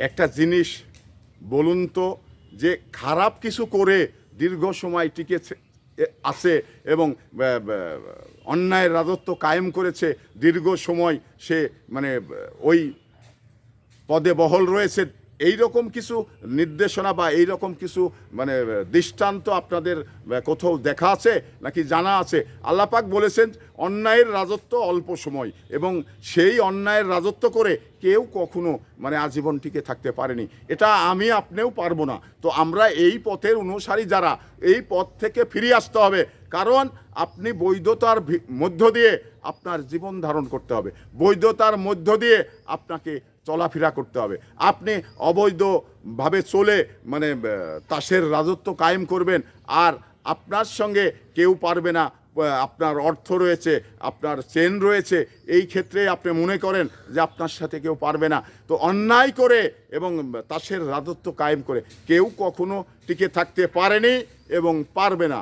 একটা জিনিস বলুন তো যে খারাপ কিছু করে দীর্ঘ সময় টিকে আছে এবং অন্যায়ের রাজত্ব কায়েম করেছে, দীর্ঘ সময় সে মানে ওই পদে বহল রয়েছে এই রকম কিছু নির্দেশনা বা এই রকম কিছু মানে দৃষ্টান্ত আপনাদের কোথাও দেখা আছে, নাকি জানা আছে? আল্লাপাক বলেছেন, অন্যায়ের রাজত্ব অল্প সময় এবং সেই অন্যায়ের রাজত্ব করে কেউ কখনো মানে আজীবন টিকে থাকতে পারেনি। এটা আমি আপনিও পারব না। তো আমরা এই পথের অনুসারী যারা, এই পথ থেকে ফিরে আসতে হবে। কারণ আপনি বৈধতার মধ্য দিয়ে আপনার জীবন ধারণ করতে হবে। বৈধতার মধ্য দিয়ে আপনাকে চলাফেরা করতে হবে। আপনি অবৈধভাবে চলে মানে তাসের রাজত্ব কায়েম করবেন আর আপনার সঙ্গে কেউ পারবে না আপনার অর্থ রয়েছে, আপনার চেন রয়েছে, এই ক্ষেত্রে আপনি মনে করেন যে আপনার সাথে কেউ পারবে না। তো অন্যায় করে এবং তাসের রাজত্ব কায়েম করে কেউ কখনো টিকে থাকতে পারেনি এবং পারবে না।